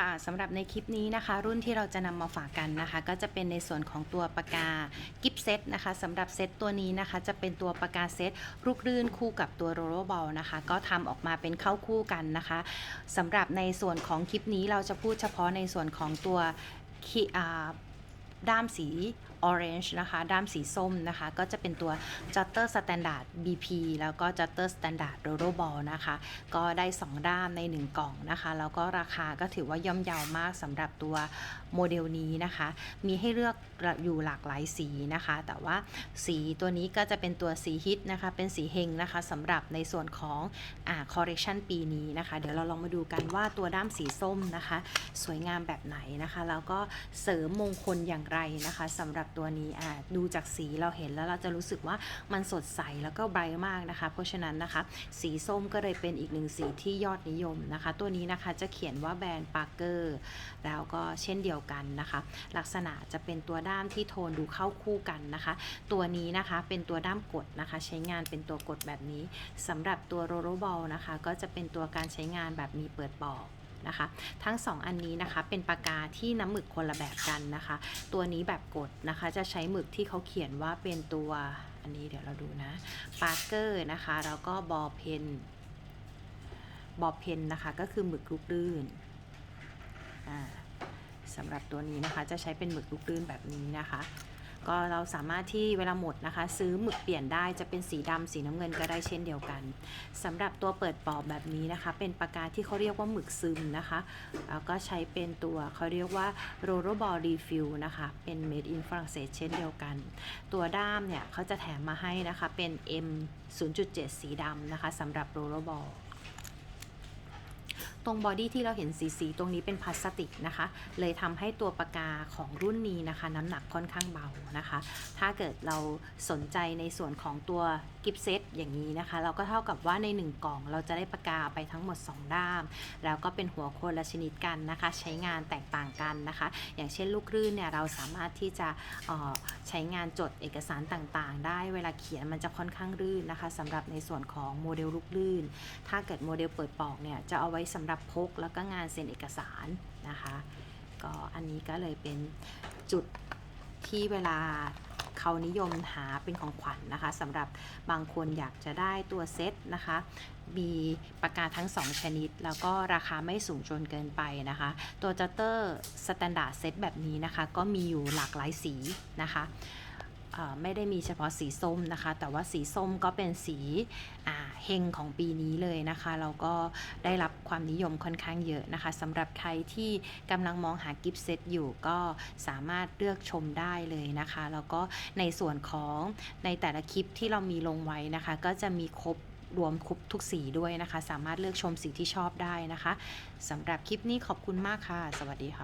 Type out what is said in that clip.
ค่ะสำหรับในคลิปนี้นะคะ รุ่นที่เราจะนำมาฝากกันนะคะ ก็จะเป็นในส่วนของตัวปากกากิฟเซตนะคะสำหรับเซตตัวนี้นะคะ จะเป็นตัวปากกาเซตลูกรื่นคู่กับตัวโรโรบอลนะคะ ก็ทำออกมาเป็นเข้าคู่กันนะคะสำหรับในส่วนของคลิปนี้เราจะพูดเฉพาะในส่วนของตัวด้ามสี orange นะคะ ด้ามสีส้มนะคะ ก็จะเป็นตัว Jutter Standard BP แล้วก็ Jutter Standard Roro Ball นะคะ ก็ได้ 2 ด้ามใน 1 กล่องนะคะ แล้วก็ราคาก็ถือว่าย่อมเยาวมากสำหรับตัวโมเดลนี้นะคะ มีให้เลือกอยู่หลากหลายสีนะคะ แต่ว่าสีตัวนี้ก็จะเป็นตัวสีฮิตนะคะ เป็นสีเฮงนะคะสำหรับในส่วนของอ่า correction ปีนี้นะคะ เดี๋ยวเราลองมาดูกันว่าตัวด้ามสีส้มนะคะ สวยงามแบบไหนนะคะ แล้วก็เสริมมงคลอย่างไรนะคะสำหรับตัวนี้อ่าดูจากสีเราเห็นแล้วเราจะรู้สึกว่ามันสดใสแล้วก็ไบรท์มากนะคะ เพราะฉะนั้นนะคะ สีส้มก็เลยเป็นอีกหนึ่งสีที่ยอดนิยมนะคะ ตัวนี้นะคะจะเขียนว่าแบรนด์ปาร์เกอร์แล้วก็เช่นเดียวกันนะคะ ลักษณะจะเป็นตัวด้ามที่โทนดูเข้าคู่กันนะคะ ตัวนี้นะคะเป็นตัวด้ามกดนะคะ ใช้งานเป็นตัวกดแบบนี้สำหรับตัวโรโรบอลนะคะ ก็จะเป็นตัวการใช้งานแบบมีเปิดปอก นะคะ ทั้ง 2 อันนี้นะคะ เป็นปากกาที่น้ำหมึกคนละแบบกันนะคะ ตัวนี้แบบกดนะคะ จะใช้หมึกที่เขาเขียนว่าเป็นตัวอันนี้เดี๋ยวเราดูนะปาร์เกอร์นะคะ แล้วก็บอเพนบอเพนนะคะ ก็คือหมึกลูกลื่นสำหรับตัวนี้นะคะ จะใช้เป็นหมึกลูกลื่นแบบนี้นะคะ ก็เราสามารถที่เวลาหมดนะคะ ซื้อหมึกเปลี่ยนได้จะเป็นสีดำสีน้ำเงินก็ได้เช่นเดียวกันสำหรับตัวเปิดปอบแบบนี้นะคะ เป็นปากกาที่เขาเรียกว่าหมึกซึมนะคะแล้วก็ใช้เป็นตัวเขาเรียกว่า r o r o b a l l refill นะคะเป็น made in ฝรั่งเศสเช่นเดียวกัน ตัวด้ามเนี่ยเขาจะแถมมาให้นะคะเป็น M 0.7 สีดำนะคะสำหรับ r o r o b a l l ตรงบอดี้ที่เราเห็นสีๆตรงนี้เป็นพลาสติกนะคะ เลยทำให้ตัวปากกาของรุ่นนี้นะคะ น้ำหนักค่อนข้างเบานะคะ ถ้าเกิดเราสนใจในส่วนของตัวกิฟเซตอย่างนี้นะคะ เราก็เท่ากับว่าใน 1 กล่องเราจะได้ปากกาไปทั้งหมด 2 ด้าม แล้วก็เป็นหัวโคนละชนิดกันนะคะ ใช้งานแตกต่างกันนะคะ อย่างเช่นลูกรื่นเนี่ยเราสามารถที่จะออใช้งานจดเอกสารต่างๆ ได้เวลาเขียนมันจะค่อนข้างรื่นนะคะสำหรับในส่วนของโมเดลลูกลื่น ถ้าเกิดโมเดลเปิดปอกเนี่ยจะเอาไว้สำหรับพกแล้วก็งานเซ็นเอกสารนะคะ ก็อันนี้ก็เลยเป็นจุดที่เวลาเขานิยมหาเป็นของขวัญนะคะสำหรับบางคนอยากจะได้ตัวเซตนะคะ มีปากกาทั้ง 2 ชนิด แล้วก็ราคาไม่สูงจนเกินไปนะคะ ตัวจัตเตอร์สแตนดาร์ดเซตแบบนี้นะคะ ก็มีอยู่หลากหลายสีนะคะ ไม่ได้มีเฉพาะสีส้มนะคะ แต่ว่าสีส้มก็เป็นสีเฮงของปีนี้เลยนะคะ เราก็ได้รับความนิยมค่อนข้างเยอะนะคะสำหรับใครที่กำลังมองหากิฟต์เซตอยู่ก็สามารถเลือกชมได้เลยนะคะ แล้วก็ในส่วนของในแต่ละคลิปที่เรามีลงไว้นะคะ ก็จะมีครบรวมครบทุกสีด้วยนะคะ สามารถเลือกชมสีที่ชอบได้นะคะสำหรับคลิปนี้ขอบคุณมากค่ะ สวัสดีค่ะ